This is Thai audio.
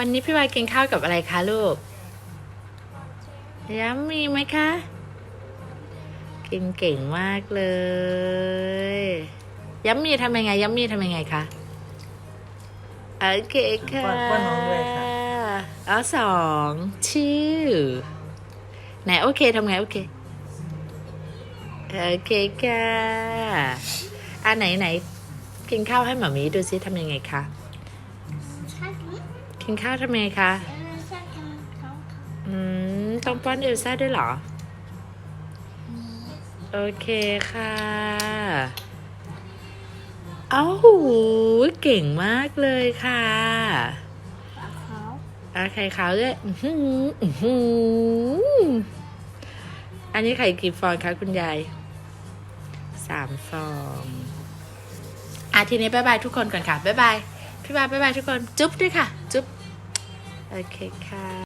วันนี้พี่วายกินข้าวกับอะไรคะลูกย้ำมีไหมคะ กินเก่งมากเลย ย้ำมีทำยังไง ย้ำมีทำยังไงคะโอเคค่ะป้อนป้อนน้องด้วยค่ะเอาสองชื่อไหนโอเคทำไงโอเคโอเคค่ะอะไหนไหนกินข้าวให้หมามีดูซิทำยังไงคะชักนิด กินข้าวทำไงคะอืมต้องป้อนเอลซ่าด้วยเหรอ โอเคค่ะ เอ้าหูเก่งมากเลยค่ะอาไข่ขาวด้วยอันนี้ไข่กี่ฟองคะคุณยายสามฟองอะทีนี้บายบายทุกคนก่อนค่ะบ๊ายบายพี่บายบายบายทุกคน จุ๊บด้วยค่ะ จุ๊บ โอเคค่ะ